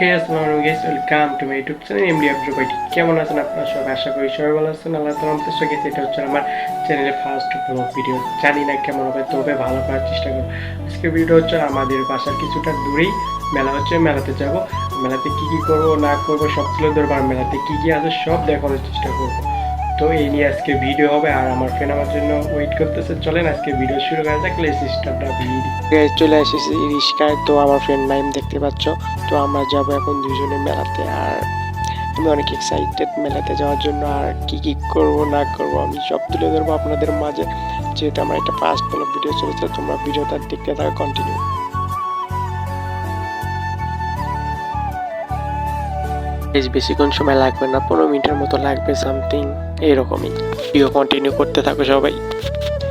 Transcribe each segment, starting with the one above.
হে আসসালামু আলাইকুম guys welcome to my YouTube channel MD Abdul ভাই কেমন আছেন আপনারা সব? আশা করি সবাই ভালো আছেন। আল্লাহ তালা আমাদের সঙ্গে এটা হচ্ছে আমার চ্যানেলের ফার্স্ট ব্লগ ভিডিও জানি না কেমন হবে, তবে ভালো করার চেষ্টা করব। আজকে ভিডিও হচ্ছে আমাদের বাসার কিছুটা দূরেই, মেলা হচ্ছে, মেলাতে যাব। মেলাতে কি কি করব, না করব, সব তুলে ধরবো। আর মেলাতে কি কি আছে, সব দেখানোর চেষ্টা করব। তো এই নিয়ে আজকে ভিডিও হবে, আর আমার ফ্রেন্ড আমার জন্য ওয়েট করতেছে। চলেন আজকে ভিডিও শুরু করা যাক লেস স্টার্টটা ভিডিও চলে এসেছি রিস্কায় তো আমার ফ্রেন্ড নাইম দেখতে পাচ্ছ। তো আমরা যাব এখন দুজনে মেলাতে, আর আমি অনেক এক্সাইটেড মেলাতে যাওয়ার জন্য, আর কি কি করব, না করব, আমি সব তুলে ধরবো আপনাদের মাঝে। যেহেতু আমার একটা ফার্স্ট বলে ভিডিও চলেছে, তোমরা ভিডিওটা দেখতে থাকো কন্টিনিউ বেশ বেশিক্ষণ সময় লাগবে না, পনেরো মিনিটের মতো লাগবে সামথিং এরকমই। ভিডিও কন্টিনিউ করতে থাকো সবাই।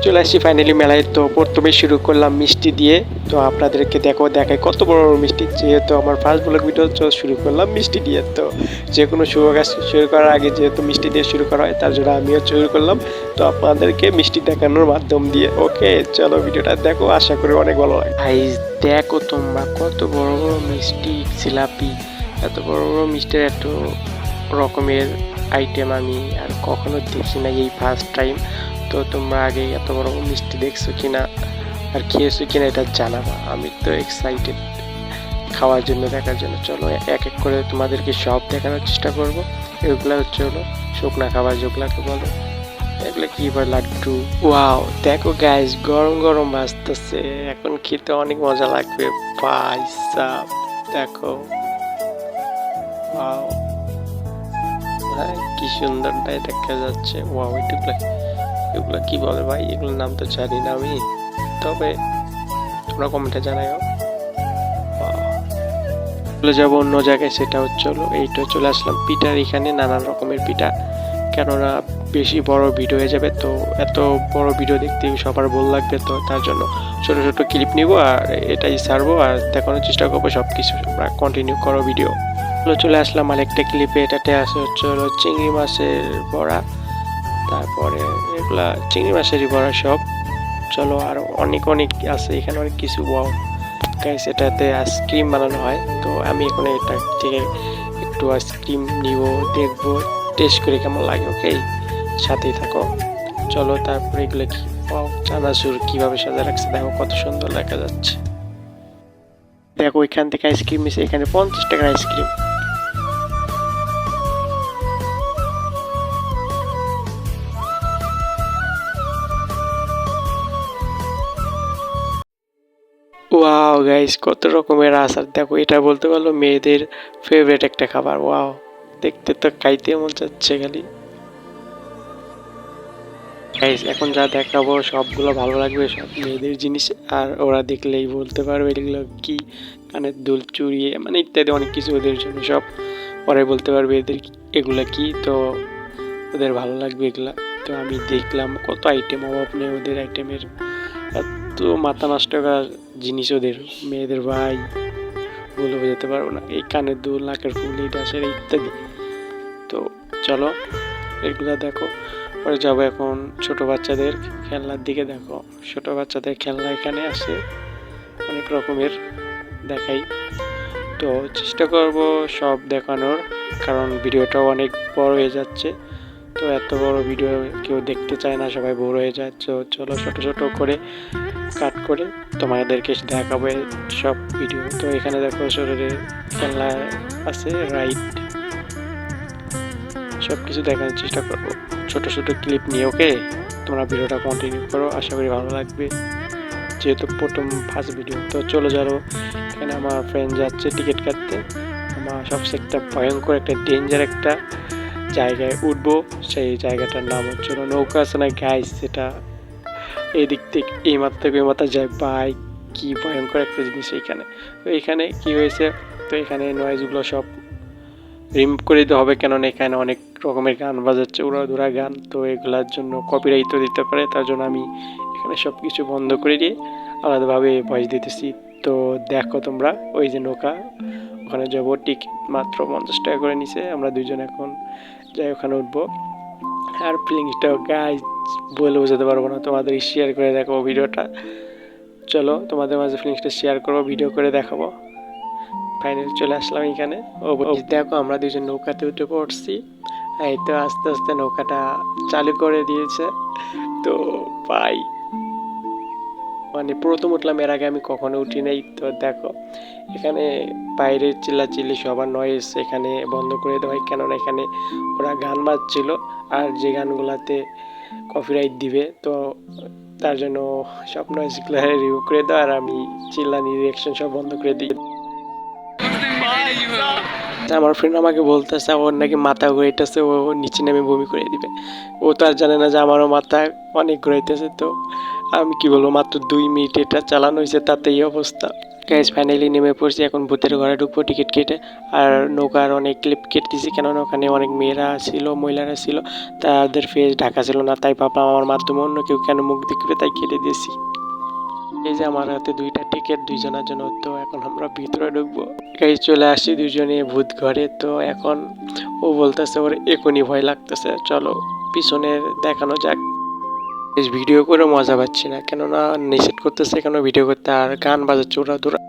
চলে আসছি ফাইনালি মেলায়। তো প্রথমে শুরু করলাম মিষ্টি দিয়ে। তো আপনাদেরকে দেখো দেখায় কত বড় বড় মিষ্টি। যেহেতু আমার ফার্স্ট ব্লগ ভিডিও তো শুরু করলাম মিষ্টি দিয়ে। তো যে কোনো শুভ কাজ শুরু করার আগে যেহেতু মিষ্টি দিয়ে শুরু করা হয়, তার জন্য আমিও শুরু করলাম। তো আপনাদেরকে মিষ্টি দেখানোর মাধ্যম দিয়ে। ওকে চলো ভিডিওটা দেখো। আশা করি অনেক ভালো লাগে ভাই দেখো তোমরা কত বড় বড় মিষ্টি, জিলাপি, এত বড় বড় মিষ্টির এত রকমের আইটেম আমি আর কখনো দেখি না এই ফার্স্ট টাইম তো তোমরা আগে এত বড় মিষ্টি দেখছ কিনা আর খেয়েছো কিনা এটা জানাবা। আমি তো এক্সাইটেড খাওয়ার জন্য, দেখার জন্য। চলো, এক এক করে তোমাদেরকে সব দেখানোর চেষ্টা করব। এগুলো হচ্ছে হলো শুকনা খাবার যেগুলাকে বলো? এগুলো কি বলে লাড্ডু? ওয়াও দেখো গাইস গরম গরম ভাসতেছে এখন খেতে অনেক মজা লাগবে। ভাই দেখো। ওয়াও হ্যাঁ কি সুন্দরটাই দেখা যাচ্ছে। ওয়াও এটুকু এগুলো কি বলে ভাই? এগুলোর নাম তো জানি না আমি। তবে তোমরা কমেন্টে জানাও চলে যাব অন্য জায়গায়, সেটা হচ্ছে হলো, এইটা চলে আসলাম পিঠার এখানে, নানান রকমের পিঠা। কেননা বেশি বড় ভিডিও হয়ে যাবে, তো এত বড় ভিডিও দেখতে সবার ভুল লাগবে? তো তার জন্য ছোট ছোট ক্লিপ নিব, আর এটাই ছাড়বো, আর দেখানোর চেষ্টা করব সব কিছু কন্টিনিউ করো ভিডিও চলে আসলাম আরেকটা ক্লিপে এটাতে আছে হচ্ছে হলো চিংড়ি মাছের বড়া, তারপরে এগুলা চিংড়ি মাছেরই বড়া সব। চলো আর অনেক অনেক আছে, এখানে অনেক কিছু ওয়াও গাইস এটাতে আইসক্রিম বানানো হয়। তো আমি এখন এটা থেকে একটু আইসক্রিম নিব, দেখব। টেস্ট করে কেমন লাগে ওকে সাথেই থাকো। চলো তারপরে এগুলো কি ওয়াও চানাচুর কীভাবে সাজা রাখছে, দেখো কত সুন্দর দেখা যাচ্ছে। দেখো ওইখান থেকে আইসক্রিম মিশে এখানে পঞ্চাশ টাকার আইসক্রিম ওয়াও গাইস কত রকমের আচার। দেখো, এটা বলতে পারল মেয়েদের ফেভারিট একটা খাবার। ওয়াও দেখতে তো খাইতে মন চাচ্ছে খালি। গাইস এখন যা দেখাবো, সবগুলো ভালো লাগবে, সব মেয়েদের জিনিস। আর ওরা দেখলেই বলতে পারবে এগুলো কি, কানের দুল চুরিয়ে মানে ইত্যাদি অনেক কিছু ওদের জন্য। সব পরে বলতে পারবে এদের এগুলা কি, তো ওদের ভালো লাগবে এগুলা। তো আমি দেখলাম কত আইটেম অভাব নেই ওদের আইটেমের এত মাথা নষ্ট করার জিনিস ওদের, মেয়েদের ভাই, বলে বোঝাতে পারব না। এই কানের দুল, নাকের ফুল, এই ডাসের ইত্যাদি। তো চলো, এগুলো দেখো। পরে যাব এখন ছোট বাচ্চাদের খেলনার দিকে। দেখো, ছোট বাচ্চাদের খেলনা এখানে আছে। অনেক রকমের দেখাই। তো চেষ্টা করব সব দেখানোর, কারণ ভিডিওটাও অনেক বড় হয়ে যাচ্ছে। তো এত বড় ভিডিও কেউ দেখতে চায় না, সবাই বোর হয়ে যায়। তো চলো ছোট ছোট করে কাট করে তোমাদেরকে দেখাবো সব ভিডিও তো এখানে দেখো শরীরে খেলনা আছে রাইড সব কিছু দেখানোর চেষ্টা করব। ছোট ছোট ক্লিপ নিয়ে ওকে তোমরা ভিডিওটা কন্টিনিউ করো, আশা করি ভালো লাগবে। যেহেতু প্রথম ফার্স্ট ভিডিও তো চলে যাব এখানে আমার ফ্রেন্ড যাচ্ছে টিকিট কাটতে। আমার সবচেয়ে একটা ভয়ঙ্কর, একটা ডেঞ্জার একটা জায়গায় উঠবো, সেই জায়গাটার নাম হচ্ছে নৌকা আছে না গাইস সেটা এদিক থেকে, এই মাথা থেকে ওই মাথা যায়। বাইক কি ভয়ঙ্কর একটা জিনিস এইখানে তো এখানে কি হয়েছে? তো এখানে নয়েজগুলো সব রিমুভ করে দিতে হবে, কেননা এখানে অনেক রকমের গান বাজাচ্ছে, উড়া ধুরা গান। তো এগুলার জন্য কপিরাইট দিতে পারে, তার জন্য আমি এখানে সব কিছু বন্ধ করে দিয়ে আলাদাভাবে ভয়েস দিতেছি। তো দেখো তোমরা, ওই যে নৌকা ওখানে যাব। টিকিট মাত্র পঞ্চাশ টাকা করে নিছে। আমরা দুজন এখন যাই ওখানে উঠবো। আর ফিলিংসটাও গাই বলে বোঝাতে পারব না। তোমাদের শেয়ার করে দেখো ভিডিওটা। চলো, তোমাদের মাঝে ফিলিংসটা শেয়ার করব ভিডিও করে দেখাবো। ফাইনালি চলে আসলাম এখানে। ও দেখো, আমরা দুজন নৌকাতে উঠে পড়ছি। এই তো আস্তে আস্তে নৌকাটা চালু করে দিয়েছে। তো ভাই মানে প্রথম উঠলাম, এর আগে আমি কখনো উঠি নাই। তো দেখো, এখানে বাইরের চিল্লাচিল্লি সবার নয়েস এখানে বন্ধ করে দেওয়া হয়। কেননা এখানে ওরা গান বাজছিল আর যে গানগুলাতে কপিরাইট দিবে, তো তার জন্য সব নয়েজগুলো রিভিউ করে দেওয়া আর আমি চিল্লানি রিয়াকশন সব বন্ধ করে দিই। আমার ফ্রেন্ড আমাকে বলতেছে, ওর নাকি মাথা ঘুরাইতেছে, ও নিচে নেমে বমি করে দিবে। ও তো আর জানে না যে আমারও মাথা অনেক ঘুরাইতেছে, তো আমি কি বলব, মাত্র দুই মিনিট এটা চালানো হয়েছে তাতে এই অবস্থা। গ্যাস ফাইনালি নেমে পড়ছি, এখন ভূতের ঘরে ঢুকবো টিকিট কেটে। আর নৌকার অনেক ক্লিপ কেটে দিয়েছি কেননা ওখানে অনেক মেয়েরা ছিল, মহিলারা ছিল, তাদের ফেস ঢাকা ছিল না, তাই ভাবলাম আমার মাধ্যমে অন্য কেউ কেন মুখ দেখবে, তাই কেটে দিয়েছি। এই যে আমার হাতে দুইটা টিকিট দুইজনের জন্য তো এখন আমরা ভিতরে ঢুকবো। এই চলে আসছি দুজনে ভূত ঘরে, তো এখন ও বলতেছে, ওর এখনই ভয় লাগতেছে, চলো পিছনের দেখানো যাক। ভিডিও করে মজা পাচ্ছি না। কেননা নিষেধ করতেছে কেন? ভিডিও করতে আর গান বাজাচ্ছে ওরা দূরা।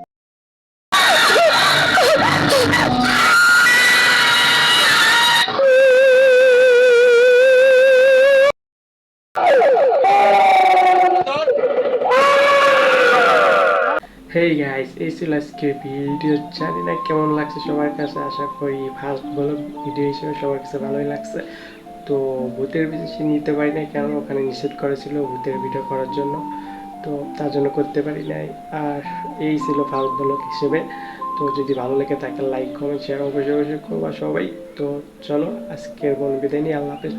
হেই গাইস এই ছিল আজকে ভিডিও জানি না কেমন লাগছে সবার কাছে? আশা করি ফার্স্ট বলো ভিডিও হিসেবে সবার কাছে ভালোই লাগছে। তো ভূতের বেশি নিতে পারি নাই কেন ওখানে নিষেধ করেছিল ভূতের ভিডিও করার জন্য। তো তার জন্য করতে পারি নাই। আর এই ছিল ভারত হিসেবে। তো যদি ভালো লেগে থাকে লাইক কমেন্ট শেয়ার অবশ্যই অবশ্যই করবা সবাই। তো চলো, আজকের বোন বিদায় নিয়ে আল্লাহ হাফেজ।